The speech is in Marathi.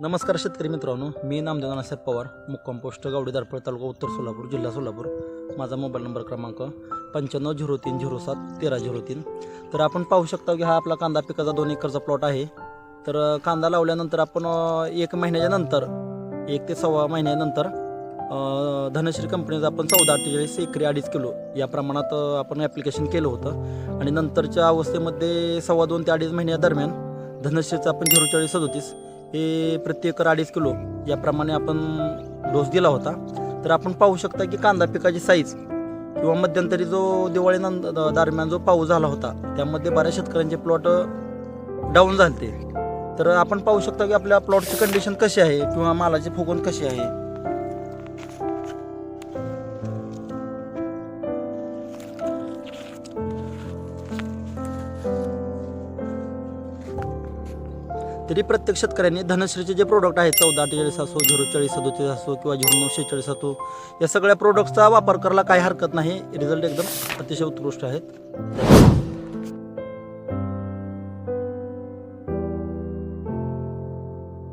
नमस्कार शेतकरी मित्रांनो मी नामदेव नानासाहेब पवार मुक्काम पोस्ट गावडी दारपळ तालुका उत्तर सोलापूर जिल्हा सोलापूर. माझा मोबाईल नंबर क्रमांक पंच्याण्णव झिरो तीन झिरो सात तेरा झिरो तीन. तर आपण पाहू शकता की हा आपला कांदा पिकाचा दोन एकरचा प्लॉट आहे. तर कांदा लावल्यानंतर आपण एक महिन्याच्या नंतर एक ते सव्वा महिन्यानंतर धनश्री कंपनीचं आपण चौदा अठ्ठेचाळीस एकरी अडीच किलो या प्रमाणात आपण ॲप्लिकेशन केलं होतं. आणि नंतरच्या अवस्थेमध्ये सव्वा दोन ते अडीच महिन्या दरम्यान धनश्रीचं आपण झिरो चाळीस सदोतीस हे प्रति एकर अडीच किलो याप्रमाणे आपण डोस दिला होता. तर आपण पाहू शकता की कांदा पिकाची साईज किंवा मध्यंतरी जो दिवाळीनंतर दरम्यान जो पाऊस झाला होता त्यामध्ये बऱ्याच शेतकऱ्यांचे प्लॉट डाऊन झाले तर आपण पाहू शकता की आपल्या प्लॉटची कंडिशन कशी आहे किंवा मालाची फुगवण कशी आहे. तरी प्रत्येक शेतकऱ्यांनी धनश्रीचे जे प्रोडक्ट आहेत चौदा अठ्ठेचाळीस असो झिरो चाळीस सदोतीस असो किंवा झिरो नऊ शेहेचाळीस असो या सगळ्या प्रोडक्टचा वापर करायला काही हरकत नाही. रिझल्ट एकदम अतिशय उत्कृष्ट आहेत.